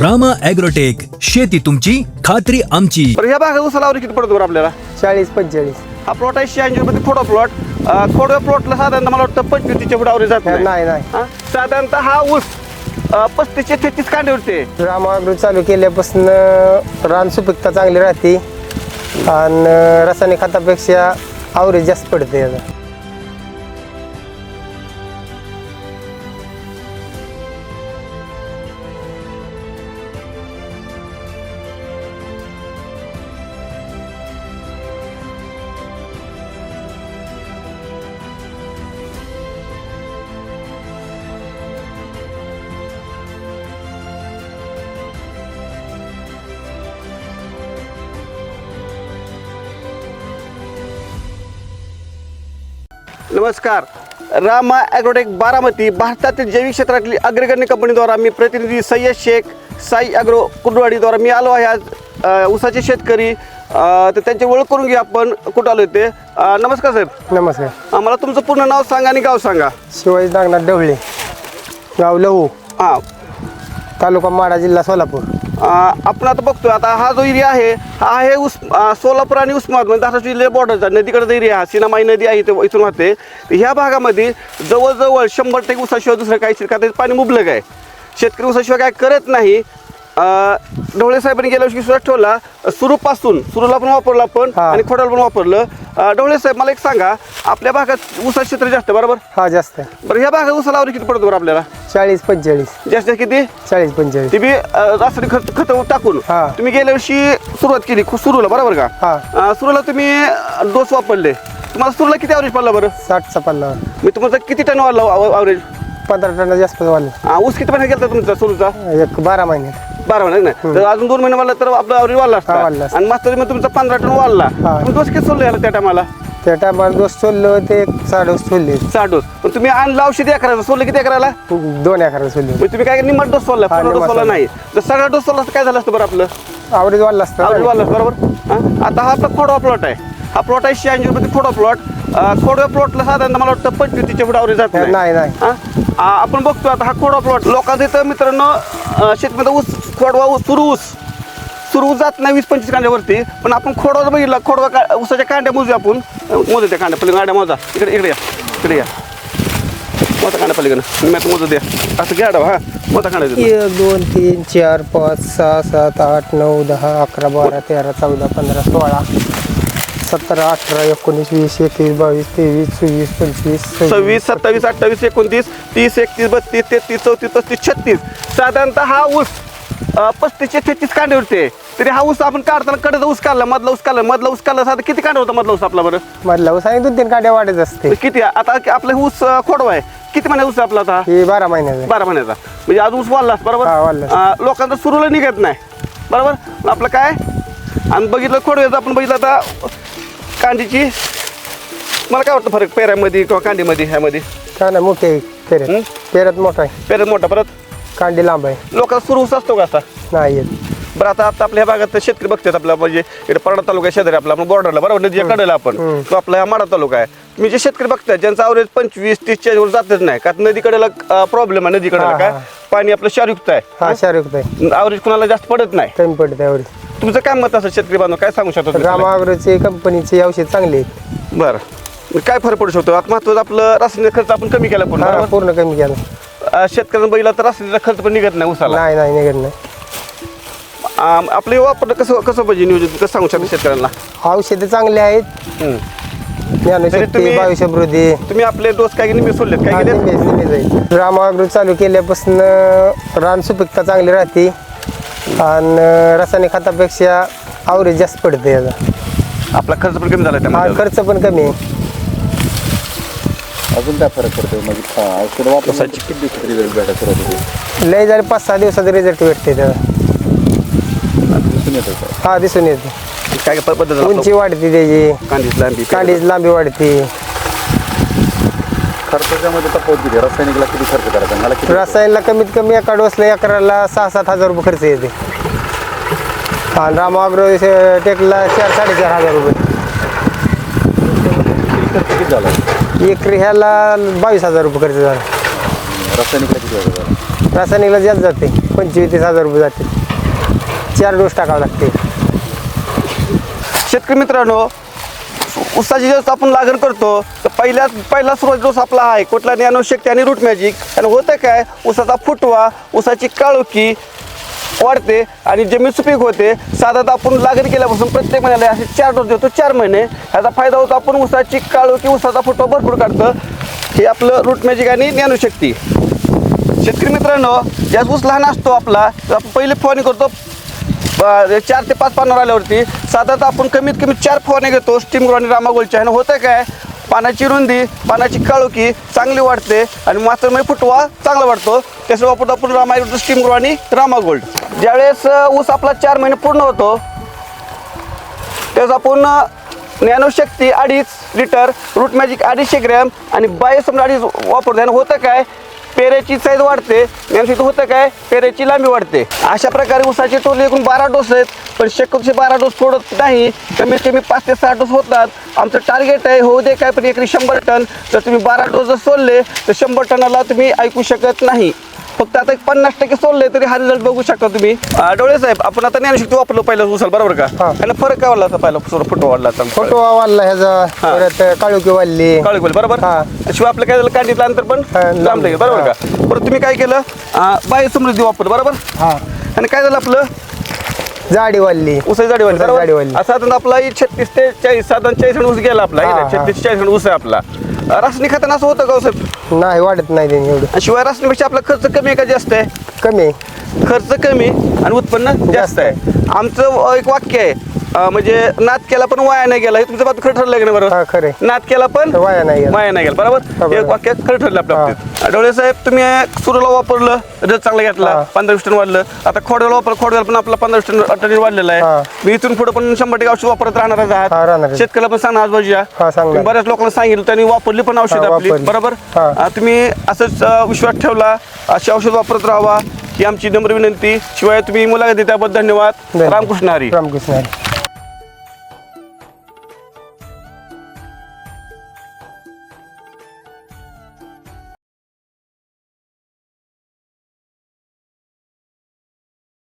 Rama agrotech शेती तुमची खात्री आमची. तर ह्या भागात उसाला आवरी किती पडतो बरं आपल्याला? चाळीस पंचेचाळीस. हा प्लॉट आहे शहाऐंशी रुपये खोडा प्लॉट खोडव्या प्लॉटला साधारणतः मला वाटतं पंचवीस तीसच्या पुढे आवरी जात नाही. नाही नाही. हा? साधारणतः हा ऊस अं, पस्तीस ते तेहतीस कांडे उरते. रामागृह चालू केल्यापासून रान सुपिकता चांगली राहते. आणि रासायनिक खतापेक्षा आवरेज जास्त पडते. याचा नमस्कार. रामा ॲग्रोटेक बारामती भारतातील जैविक क्षेत्रातली अग्रगण्य कंपनीद्वारा मी प्रतिनिधी सय्यद शेख साई ॲग्रो कुंडवाडीद्वारा मी आलो आहे आज ऊसाचे शेतकरी. तर त्यांची ओळख करून घेऊ आपण कुठं आलो ते नमस्कार साहेब. नमस्कार. अ, मला तुमचं पूर्ण नाव सांगा आणि गाव सांगा. शिवाजी नागनाथ डवळे गाव लहू हां. तालुका माडा जिल्हा सोलापूर. आपण आता बघतोय आता हा जो एरिया आहे हा आहे उस सोलापूर आणि उस्मानाबाद म्हणजे धाराशिव जिल्ह्या बॉर्डरचा नदीकडचा एरिया हा सिनामाई नदी आहे इथे इथून वाहते. ह्या भागामध्ये जवळजवळ शंभर टक्के उसाशिवाय दुसरं काही शिरका पाणी मुबलक आहे. शेतकरी उसाशिवाय काय करत नाही. ढवळे साहेबांनी गेल्या वर्षी सुरुवात ठेवला सुरूपासून सुरूला पण वापरलं आपण. आणि खोडाला पण वापरलं. ढवळे साहेब मला एक सांगा आपल्या भागात ऊसा क्षेत्र जास्त बरोबर? हा जास्त आहे. बरं ह्या भागात उसाला आवरी किती पडतो बरं आपल्याला? चाळीस पंचेचाळीस. जास्त किती? चाळीस पंचेचाळीस. ते बी अ, रासायनिक खत खत टाकून हा. तुम्ही गेल्या वर्षी सुरुवात केली खु- सुरूला बरोबर का? हा. अ, सुरूला तुम्ही डोस वापरले. तुम्हाला सुरूला किती ॲव्हरेज पडला बरं? साठचा पन्नास मी तुम्हाला किती टन वाढला ॲव्हरेज पंधरा टन जास्त वाढले. ऊस किती महिन्यात गेला तुमचा सुरूचा? एक बारा महिने. बारा महिने नाही. तर अजून दोन महिने वाढला तर आपला ॲव्हरेज वाढला हा, वाढला असता. असता. आणि मास्तर मग तुमचा पंधरा टन वाढला. हा. तुम्ही डोस किती सोडले याला त्या टायमाला त्या टायमाला डोस सोडलं ते एक सहा डोस सोडले सहा डोस पण तुम्ही आणला औषधी अकराचा सोडले किती अकराला दोन एकर सोडले मग तुम्ही काय निम्मट डोस सोडला पूर्ण डोस निम्मा सोडला. नाही. जर सगळा डोस सोडला असता काय झालं असतं बरं आपलं? आवरेज वाढला असतं. आवडील वाला बरोबर? हा? आता हा आपला खोडवा प्लॉट आहे. हा प्लॉट आहे शहाऐंशी रुपये खोडवा प्लॉट खोडव्या प्लॉटला साधारणतः मला वाटतं पंचवीस तीसच्या पुढे आवरेज जात नाही. नाही हा? आपण बघतो आता हा खोडवा प्लॉट लोकांचं इथं मित्रांनो शेतमध्ये ऊस खोडवा ऊस सुरू ऊस. सुरू जात नाही वीस पंचवीस कांड्यावरती पण आपण खोडवा बघितला खोडवा का ऊसाच्या कांड्या मोजू आपण. मोजू त्या कांड्या पहिले गाड्या मोजा. इकडे इकडे या. इकडे या. मोठा कांड्या पलीकडे. मी आता मोजू द्या. असं घ्या हा. मोठा कांड्या. एक दोन तीन चार पाच सहा सात आठ नऊ दहा अकरा बारा तेरा चौदा पंधरा सोळा सतरा अठरा एकोणीस वीस एकवीस बावीस तेवीस चोवीस पंचवीस सव्वीस सत्तावीस. अठ्ठावीस एकोणतीस तीस एकतीस बत्तीस तेहतीस चौतीस पस्तीस छत्तीस. साधारणतः हा ऊस अं, पस्तीस ते तेहतीस कांडे उरते तरी हा ऊस आपण काढताना कडचा ऊस काढला मधला ऊस काढला मधला ऊस काढला साधा किती कांडे होता मधला ऊस आपला बरं? मधला ऊस आणि दोन तीन काड्या वाढत असते. किती? आता आपला ऊस खोडवा आहे. किती महिन्याचा ऊस आहे आपला आता? हे बारा महिन्याचं बारा महिन्याचा. म्हणजे आज ऊस वाढला बरोबर? हा. अं, लोकांचा सुरूला निघत नाही. बरोबर? आपलं काय? आणि बघितलं खोडव्याचं आपण बघितलं आता कांदीची मला काय वाटतं फरक? पेऱ्यामध्ये किंवा कांदीमध्ये ह्यामध्ये? का ना मोठे हं? पेरत. पेरत मोठा आहे. पेऱ्यात मोठा परत? कांडी लांब आहे. लोकांचा सुरू ऊस असतो का असा नाही येत. बरं आता आता आपल्या ह्या भागात शेतकरी बघतात आपला म्हणजे इकडे परडा तालुका आहे शेजारी आपला आपण बॉर्डरला बरोबर? नदीच्या कडेला आपण. तो आपला हा माडा तालुका आहे. तुम्ही जे शेतकरी बघतात ज्यांचा अवरेज पंचवीस तीसच्या वर जातच नाही. का नदीकडेला प्रॉब्लेम आहे नदीकडेला हा, काय? हा. पाणी आपलं क्षारयुक्त हा आहे. शाहरुख आहे अवरेज कुणाला जास्त पडत नाही. कमी पडते एवढी तुमचं काय मत असं शेतकरी बांधव? काय सांगू शकतो तुम्ही? रामागृहचे कंपनीचे औषध चांगले आहेत. बरं. काय फरक पडू शकतो? आता महत्वाचं आपलं रासायनिक खर्च आपण कमी केला पूर्ण हा, बरोबर? पूर्ण कमी केलं. अं, शेतकऱ्यांना बघितला तर रासायनिक खर्च पण निघत नाही उसाला नाही नाही निघत नाही. अं, आपलं हे वापरणं कसं कसं पाहिजे नियोजन? कसं सांगू शकतो शेतकऱ्यांना? औषधं चांगले आहेत. हम्म. तुम्ही- तुम्ही आपले डोस काय निम्मे सोडलेत. काय गेले आहे रामागृह चालू केल्यापासून रान सुपिकता चांगली राहते. आणि रासायनिक खतापेक्षा आवरेज जास्त पडते याचा आपला खर्च पण कमी झाला हा त्यामध्ये खर्च पण कमी आहे. अजून काय फरक पडतो? म्हणजे औषध वापरण्याची किती दिवसात रिझल्ट भेटायला सुरुवात होते लय झाले पाच सहा दिवसात रिझल्ट भेटते त्याचा दिसून येतं का? हा दिसून येते. काय काय पद्धत उंची वाढते त्याची. कांदीच लांबी कांडीची लांबी वाढते. खर्चाच्यामध्ये तफावत किती? रासायनिकला किती खर्च करायचा? मला किती रसायनला कमीत कमी एका डोसला एकराला सहा सात हजार रुपये खर्च येते. आणि रामागृह टेकला चार साडेचार हजार रुपये. किती खर्च किती झाला? एकरी ह्याला बावीस हजार रुपये खर्च झाला. रासायनिकला किती वेळ झाला? रासायनिकला जास्त जाते. पंचवीस तीस हजार रुपये जाते. चार डोस टाकावं लागते. शेतकरी मित्रांनो ऊसाची जेव्हा आपण लागण करतो तर पहिल्या पहिला सुरुवात डोस आपला आहे. कुठला ज्ञानो शक्ती आणि रूट मॅजिक. आणि होतं काय? ऊसाचा फुटवा ऊसाची काळोखी वाढते आणि जमीन सुपीक होते साधारणतः आपण लागण केल्यापासून प्रत्येक महिन्याला असे चार डोस देतो चार महिने. ह्याचा फायदा होतो आपण ऊसाची की ऊसाचा फोटो भरपूर काढतं. हे आपलं रूट मॅजिक आणि ज्ञानशक्ती. शेतकरी मित्रांनो ज्याच ऊस लहान असतो आपला तर आपण पहिले फवारणी करतो चार ते पाच पानावर आल्यावरती. साधारणतः आपण कमीत कमी चार फवारणी घेतो स्टीम आणि रामागोलच्या ह्यानं होतं काय? पानाची रुंदी पानाची काळोखी चांगली वाढते आणि मात्रमय फुटवा चांगला वाढतो. त्याचा वापरतो आपण रामायण स्टीम ग्रो आणि रामागोल्ड ज्यावेळेस ऊस आपला चार महिने पूर्ण होतो त्याचा आपण ज्ञानशक्ती अडीच लिटर रूट मॅजिक अडीचशे ग्रॅम आणि बाय अडीच वापरतो. आणि होतं काय? पेरेची साईज वाढते. ज्ञानशक्ती होतं काय? पेरेची लांबी वाढते. अशा प्रकारे उसाचे टोले एकूण बारा डोस आहेत. पण शक्यतो बारा डोस सोडत नाही कमीत कमी पाच ते सहा डोस होतात. आमचं टार्गेट आहे होऊ दे काय पण एकरी शंभर टन. जर तुम्ही बारा डोस जर सोडले तर शंभर टनाला तुम्ही ऐकू शकत नाही. फक्त आता एक पन्नास टक्के सोडले तरी हा रिझल्ट बघू शकता तुम्ही. अं, डोळे साहेब आपण आता ज्ञानशक्ती वापरलो पहिलं उचल बरोबर का? हा. आणि फरक काय वाढला होता पहिला फोटो वाढला होता? फोटो वाढला ह्याचा परत काळुकी वाढली. काळी बरोबर? हा. शिवाय आपलं काय झालं कांडीतलं अंतर पण हा, लांब लांब. लागेल बरोबर का? बरं तुम्ही काय केलं? अं, बाह्य समृद्धी वापरलं बरोबर? हा. आणि काय झालं आपलं? जाडी वाढली उसाची जाडी वाढली बरोबर जाडी वाढली. आता साधारण आपला छत्तीस ते चाळीस साधारण चाळीस ऊस गेला आपला. हा, ना? हा. छत्तीस चाळीस ऊस आहे आपला. अं, रासायनिक खतानं असं होतं का हो साहेब? नाही वाढत नाही त्यांनी एवढं. आणि शिवाय रासायनिकपेक्षा आपला खर्च कमी आहे का जास्त आहे? कमी. आहे. खर्च कमी आणि उत्पन्न जास्त आहे. आमचं अ, एक वाक्य आहे. म्हणजे नाद केला पण वाया नाही गेला हे तुमचं बात खरं ठरलं का नाही हा, बरोबर. नाद केला पण वाया नाही गेला. वाया नाही गेला बरोबर हे बरोबर. वाक्य खरं ठरलं आपल्या हा. बाबतीत डोळे साहेब तुम्ही सुरूला वापरलं रिझल्ट चांगला घेतला हा. पंधरा वीस टन वाढलं आता खोडव्याला वापर खोडव्याला पण आपला पंधरा वीस टन टन वाढलेला हा. आहे मी इथून पुढे पण शंभर टक्के औषध वापरत हा, आहात राहणार आहे. शेतकऱ्याला पण सांगणार आज बाजूया हा, सांगणार. तुम्ही बऱ्याच लोकांना सांगितलं त्यांनी वापरली पण औषध हा, आपली वापरली. बरोबर हा. तुम्ही असंच अ, विश्वास ठेवला अशी औषध वापरत राहावा ही आमची नम्र विनंती शिवाय तुम्ही मुलाखत दिली त्याबद्दल धन्यवाद धन्यवाद. रामकृष्ण हरी रामकृष्ण हरी